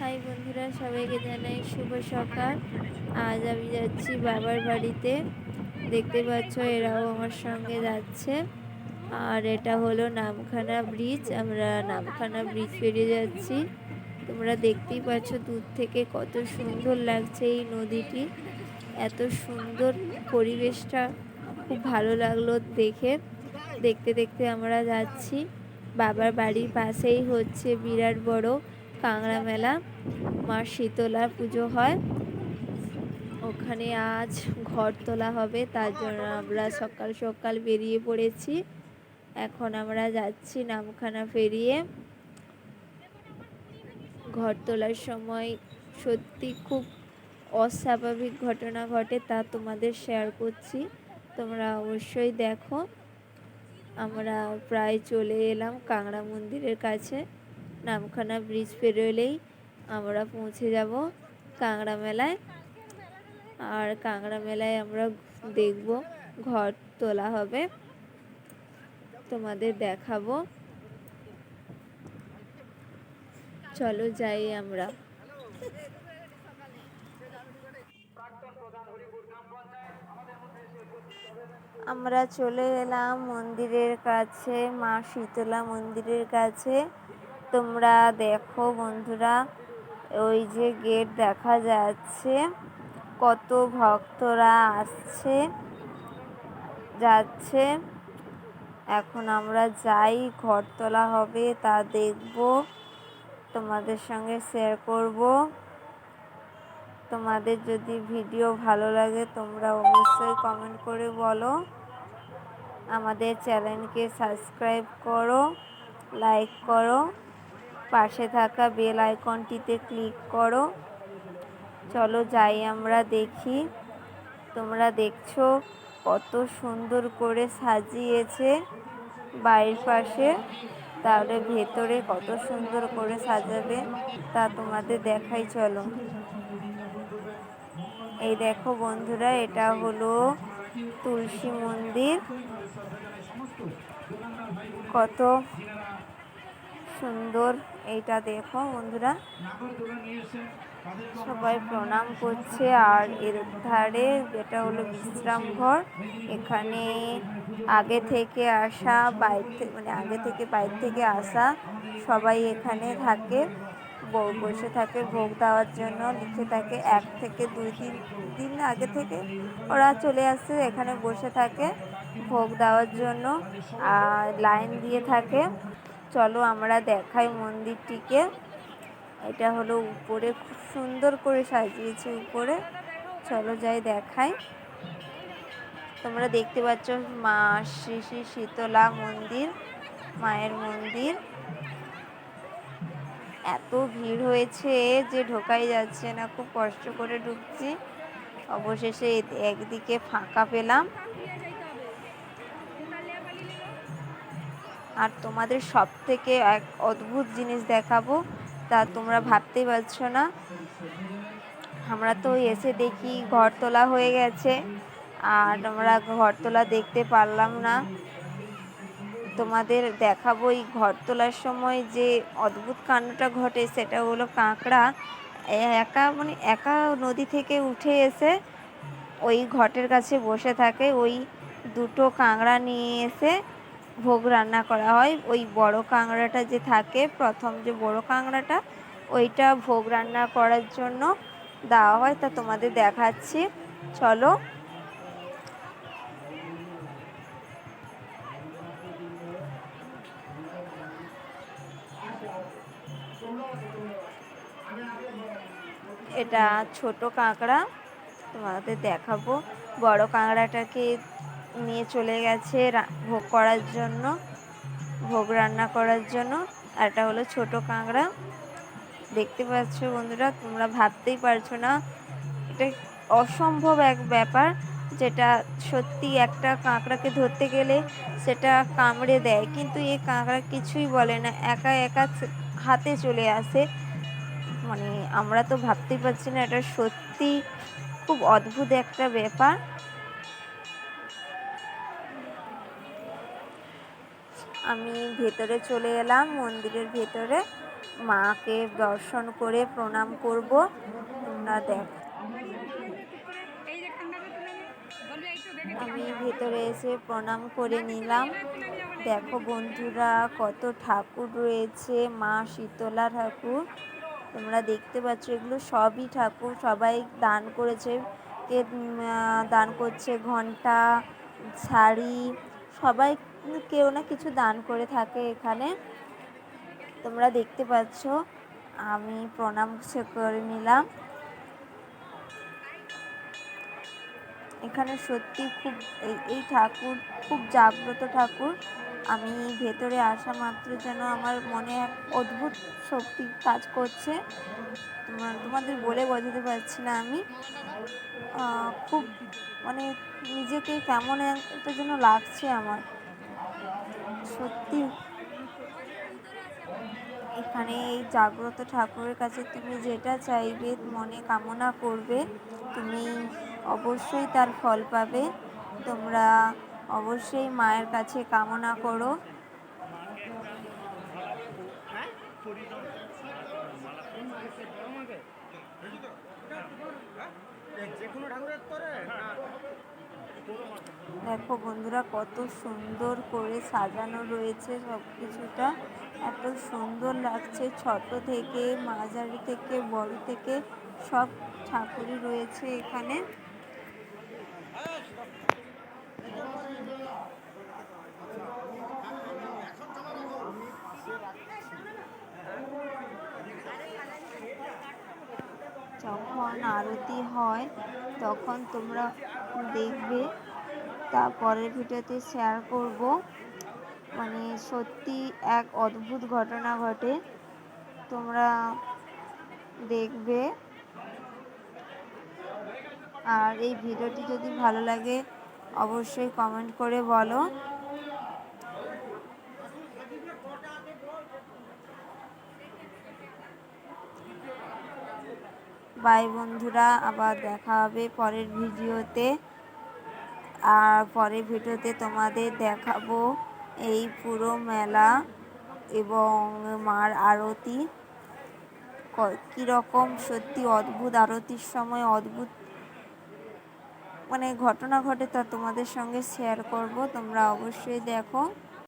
High বন্ধুরা, সবাইকে জানাই শুভ সকাল। আজ আমি যাচ্ছি বাবার বাড়িতে। দেখতে পাচ্ছ এরাও আমার সঙ্গে যাচ্ছে। আর এটা হলো নামখানা ব্রিজ আমরা নামখানা ব্রিজ পেরিয়ে যাচ্ছি। তোমরা দেখতেই পাচ্ছ দূর থেকে কত সুন্দর লাগছে এই নদীটি। এত সুন্দর পরিবেশটা। খুব ভালো লাগল দেখে। দেখতে দেখতে আমরা যাচ্ছি। বাবার বাড়ির পাশেই হচ্ছে বিরাট বড় কাংড়া মেলা মা শীতলার পুজো হয়। ওখানে আজ ঘর তোলা হবে, তার জন্য আমরা সকাল সকাল বেরিয়ে পড়েছি। এখন আমরা যাচ্ছি নামখানা ফেরিয়ে ঘর তোলার সময় সত্যি খুব অস্বাভাবিক ঘটনা ঘটে, তা তোমাদের শেয়ার করছি। তোমরা অবশ্যই দেখো। আমরা প্রায় চলে এলাম কাংড়া মন্দিরের কাছে। নামখানা ব্রিজ পেরোলেই আমরা পৌঁছে যাব কাংড়া মেলায়। আর কাংড়া মেলায় আমরা দেখব, ঘর তোলা হবে। তোমাদের দেখাবো। চলো যাই আমরা। আমরা চলে এলাম মন্দিরের কাছে, মা শীতলা মন্দিরের কাছে। তোমরা দেখো বন্ধুরা, ওই যে গেট দেখা যাচ্ছে, কত ভক্তরা আসছে, যাচ্ছে। এখন আমরা যাই, ঘর তোলা হবে, তা দেখব, তোমাদের সঙ্গে শেয়ার করব। তোমাদের যদি ভিডিও ভালো লাগে, তোমরা অবশ্যই কমেন্ট করে বলো। আমাদের চ্যানেলকে সাবস্ক্রাইব করো লাইক করো। পাশে থাকা বেল আইকনটিতে ক্লিক করো। চলো যাই আমরা দেখি। তোমরা দেখছ কত সুন্দর করে সাজিয়েছে বাড়ির পাশে। তাহলে ভেতরে কত সুন্দর করে সাজাবে তা তোমাদের দেখাই, চলো। এই দেখো বন্ধুরা, এটা হলো তুলসী মন্দির। কত সুন্দর এইটা দেখো বন্ধুরা। সবাই প্রণাম করছে। আর এর ধারে যেটা হলো বিশ্রাম ঘর, এখানে আগে থেকে আসা, বাইরে মানে আগে থেকে বাইরে থেকে আসা সবাই এখানে থাকে। বসে থাকে, ভোগ দেওয়ার জন্য লিখে থাকে। এক থেকে দুই দিন দিন আগে থেকে ওরা চলে আসে, এখানে বসে থাকে ভোগ দেওয়ার জন্য। আর লাইন দিয়ে থাকে। চলো আমরা দেখাই মন্দিরটিকে। এটা হলো উপরে, খুব সুন্দর করে সাজিয়েছে উপরে। চলো যাই দেখাই। তোমরা দেখতে পাচ্ছ মা শ্রী শ্রী শীতলা মন্দির, মায়ের মন্দির। এত ভিড় হয়েছে যে ঢোকাই যাচ্ছে না, খুব কষ্ট করে ঢুকছি। অবশেষে একদিকে ফাঁকা পেলাম। আর তোমাদের সব থেকে এক অদ্ভুত জিনিস দেখাবো, তা তোমরা ভাবতেই পারছ না। আমরা তো এসে দেখি ঘর তোলা হয়ে গেছে, আর আমরা ঘর তোলা দেখতে পারলাম না। তোমাদের দেখাবো এই ঘর তোলার সময় যে অদ্ভুত কাণ্ডটা ঘটে, সেটা হলো কাঁকড়া। একা মানে একা নদী থেকে উঠে এসে ওই ঘটের কাছে বসে থাকে, ওই দুটো কাঁকড়া নিয়ে এসে ভোগ রান্না করা হয়। ওই বড় কাঁকড়াটা যে থাকে, প্রথম যে বড় কাঁকড়াটা, ওইটা ভোগ রান্না করার জন্য দেওয়া হয়। তা তোমাদের দেখাচ্ছি। চলো। এটা ছোট কাঁকড়া। তোমাদের দেখাবো। বড় কাঁকড়াটাকে নিয়ে চলে গেছে ভোগ করার জন্য, ভোগ রান্না করার জন্য। আর এটা হলো ছোট কাঁকড়া। দেখতে পাচ্ছ বন্ধুরা, তোমরা ভাবতেই পারছ না, এটা অসম্ভব এক ব্যাপার যেটা সত্যি একটা কাঁকড়াকে ধরতে গেলে সেটা কামড়ে দেয়। কিন্তু এই কাঁকড়া কিছুই বলে না, একা একা হাতে চলে আসে। মানে আমরা তো ভাবতেই পারছি না, এটা সত্যি খুব অদ্ভুত একটা ব্যাপার। আমি ভেতরে চলে এলাম, মন্দিরের ভেতরে। মাকে দর্শন করে প্রণাম করব। তোমরা দেখ। আমি ভেতরে এসে প্রণাম করে নিলাম। দেখো বন্ধুরা, কত ঠাকুর রয়েছে, মা শীতলা ঠাকুর। তোমরা দেখতে পাচ্ছ, এগুলো সবই ঠাকুর। সবাই দান করেছে। কে দান করছে ঘণ্টা, শাড়ি, সবাই কেউ না কিছু দান করে থাকে এখানে। তোমরা দেখতে পাচ্ছ, আমি প্রণাম করে নিলাম। এখানে সত্যি খুব এই ঠাকুর, খুব জাগ্রত ঠাকুর। আমি ভেতরে আসা মাত্র যেন আমার মনে এক অদ্ভুত শক্তি কাজ করছে। তোমাদের বলে বোঝাতে পারছি না আমি। খুব মানে নিজেকে কেমন একটা যেন লাগছে আমার। সত্যি। এখানে এই জাগ্রত ঠাকুরের কাছে তুমি যেটা চাইবে, মনে কামনা করবে, তুমি অবশ্যই তার ফল পাবে। তোমরা অবশ্যই মায়ের কাছে কামনা করো। যেকোনো ঠাকুরের তোরে দেখো বন্ধুরা, কত সুন্দর করে সাজানো রয়েছে সব কিছুটা এত সুন্দর লাগছে ছোট থেকে, মাঝারি থেকে, বড় থেকে, সব ঠাকুরই রয়েছে এখানে। যখন আরতি হয়, তখন তোমরা দেখবে। তারপরের ভিডিওতে শেয়ার করব। মানে সত্যি এক অদ্ভুত ঘটনা ঘটে। তোমরা দেখবে। আর এই ভিডিওটি যদি ভালো লাগে, অবশ্যই কমেন্ট করে বলো। বাই বন্ধুরা, আবার দেখা হবে পরের ভিডিওতে। আর পরের ভিডিওতে তোমাদের দেখাবো এই পুরো মেলা এবং মার আরতি। কীরকম সত্যি অদ্ভুত আরতির সময় অদ্ভুত মানে ঘটনা ঘটে তা তোমাদের সঙ্গে শেয়ার করব। তোমরা অবশ্যই দেখো।